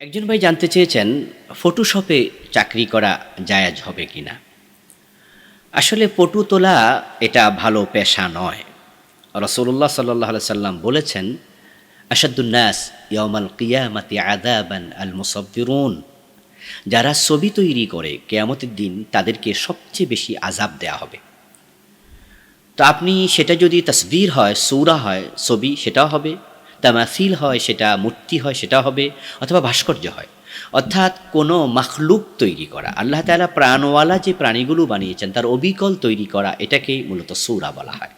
একজন ভাই জানতে চেয়েছেন, ফটোশপে চাকরি করা জায়াজ হবে কি না আসলে পটু তোলা এটা ভালো পেশা নয়। রসুল্লাহ সাল্লাহ সাল্লাম বলেছেন আসাদুন্নাস ইয়মাল কিয়ামাতি আদাবান আল মুসব্বিরুন। যারা ছবি তৈরি করে, কেয়ামতের দিন তাদেরকে সবচেয়ে বেশি আজাব দেয়া হবে। তো আপনি সেটা যদি তসবির হয়, সৌরা হয়, ছবি সেটাও হবে? তামাসিল হয়, সেটা মূর্তি হয় সেটা হবে, অথবা ভাস্কর্য হয়। অর্থাৎ কোনো মাখলুক তৈরি করা। আল্লাহ তালা প্রাণওয়ালা যে প্রাণীগুলো বানিয়েছেন, তার অবিকল তৈরি করা, এটাকেই মূলত সৌরা বলা হয়।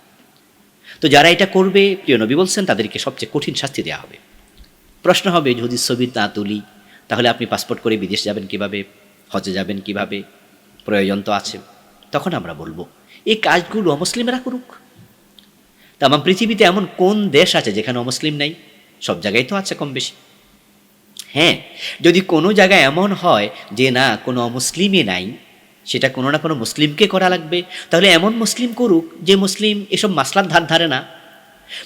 তো যারা এটা করবে, প্রিয় নবী বলছেন, তাদেরকে সবচেয়ে কঠিন শাস্তি দেওয়া হবে। প্রশ্ন হবে, যদি ছবি না তুলি, তাহলে আপনি পাসপোর্ট করে বিদেশ যাবেন কীভাবে? হজে যাবেন কীভাবে? প্রয়োজন তো আছে। তখন আমরা বলব, এই কাজগুলো অমুসলিমরা করুক। তা আমার পৃথিবীতে এমন কোন দেশ আছে যেখানে অমুসলিম নাই? সব জায়গায় তো আছে কম বেশি হ্যাঁ যদি কোনো জায়গায় এমন হয় যে না, কোনো অমুসলিমই নাই, সেটা কোনো না কোনো মুসলিমকে করা লাগবে। তাহলে এমন মুসলিম করুক যে মুসলিম এসব মাসলার ধার ধারে না।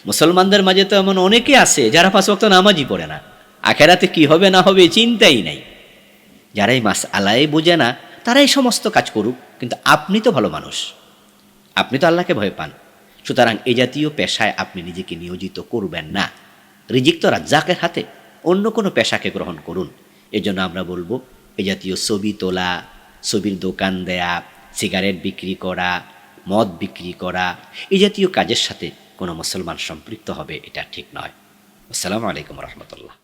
মুসলমানদের মাঝে তো এমন অনেকে আছে যারা পাঁচ ওয়াক্ত নামাজই পড়ে না। আখেরাতে কি হবে না হবে চিন্তাই নাই। যারা এই মাস আলাই বোঝে না তারা এই সমস্ত কাজ করুক, কিন্তু আপনি তো ভালো মানুষ। আপনি তো আল্লাহকে ভয় পান। সুতরাং এই জাতীয় পেশায় আপনি নিজেকে নিয়োজিত করবেন না। রিজিক তো রাজ্জাকের হাতে, অন্য কোনো পেশাকে গ্রহণ করুন। এজন্য আমরা বলব এই জাতীয় ছবি তোলা, ছবির দোকান দেয়া, সিগারেট বিক্রি করা, মদ বিক্রি করা এই জাতীয় কাজের সাথে কোনো মুসলমান সম্পৃক্ত হবে, এটা ঠিক নয়। আসসালামু আলাইকুম রহমতুল্লাহ।